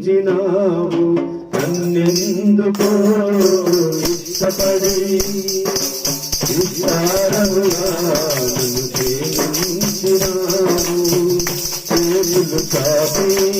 పూజించినావు నన్నెందుకో ఇష్టపడి విస్తారముగా చేయించినావు చేతులు కాపీ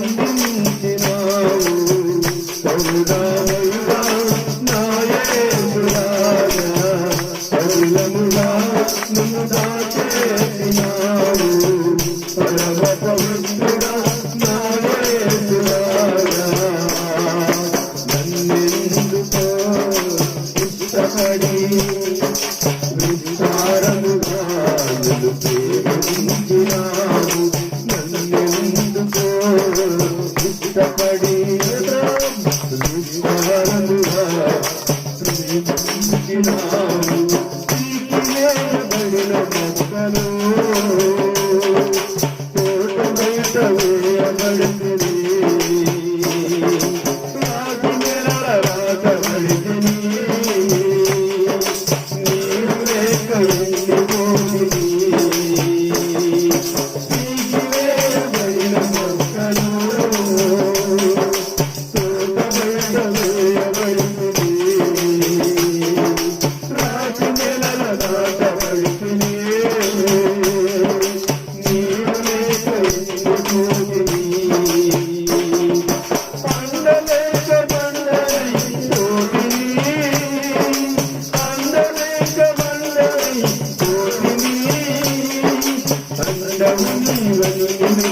கவிழமழும்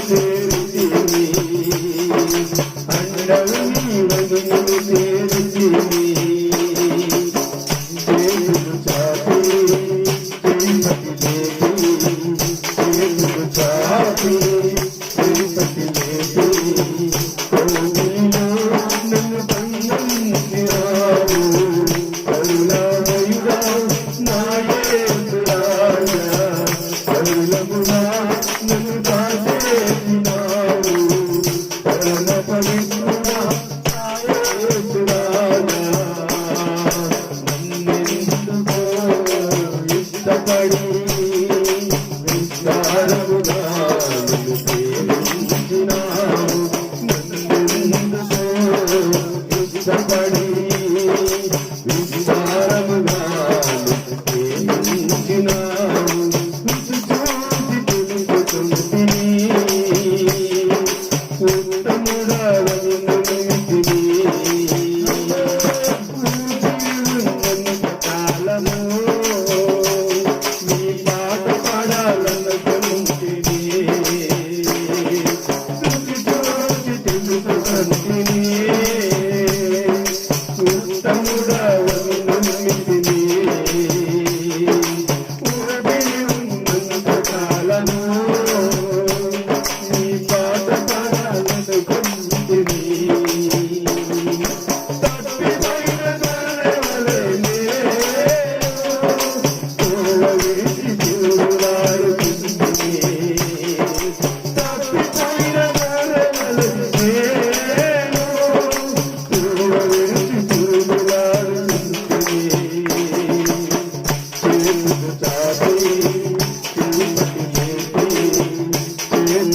చేరితివి అండలు నీవగిని చేరితివి చేతులు చాపి తిరుపతి దేవి చేతులు చాపి తిరుపతి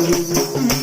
Música